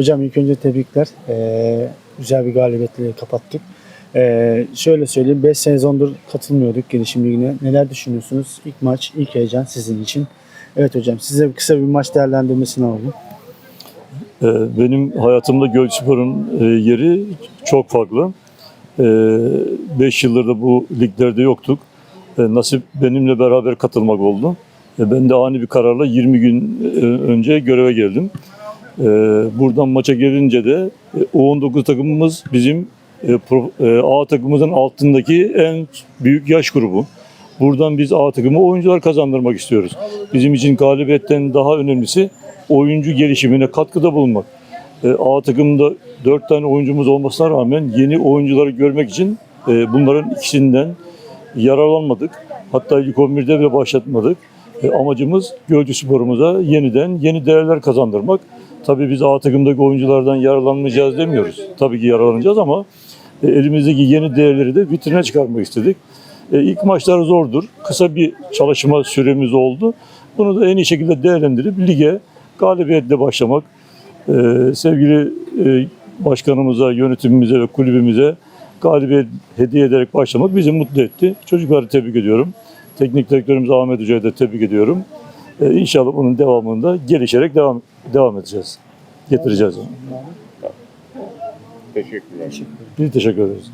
Hocam ilk önce tebrikler. Ee, güzel bir galibiyetle kapattık. Ee, şöyle söyleyeyim 5 sezondur katılmıyorduk gelişim ligine. Neler düşünüyorsunuz? İlk maç, ilk heyecan sizin için. Evet hocam size kısa bir maç değerlendirmesini alalım. Ee, Benim hayatımda Gölcükspor'un e, yeri çok farklı. 5 yıldır da bu liglerde yoktuk. E, Nasip benimle beraber katılmak oldu. E, Ben de ani bir kararla 20 gün e, önce göreve geldim. E, Buradan maça gelince de e, U19 takımımız bizim e, pro- e, A takımımızın altındaki en büyük yaş grubu. Buradan biz A takımı oyuncular kazandırmak istiyoruz. Bizim için galibiyetten daha önemlisi oyuncu gelişimine katkıda bulunmak. E, A takımda 4 tane oyuncumuz olmasına rağmen yeni oyuncuları görmek için e, bunların ikisinden yararlanmadık. Hatta ilk 11'de bile başlatmadık. E, amacımız Gölcük Spor'umuza yeniden yeni değerler kazandırmak. Tabii biz A takımdaki oyunculardan yararlanmayacağız demiyoruz. Tabii ki yararlanacağız ama e, elimizdeki yeni değerleri de vitrine çıkarmak istedik. E, ilk maçlar zordur. Kısa bir çalışma süremiz oldu. Bunu da en iyi şekilde değerlendirip lige galibiyetle başlamak. E, sevgili başkanımıza, yönetimimize ve kulübümüze galibiyet hediye ederek başlamak bizi mutlu etti. Çocukları tebrik ediyorum. Teknik direktörümüz Ahmet Hoca'yı da tebrik ediyorum. E, inşallah bunun devamında gelişerek devam devam edeceğiz. Getireceğiz. Teşekkürler. Biz teşekkür ederiz.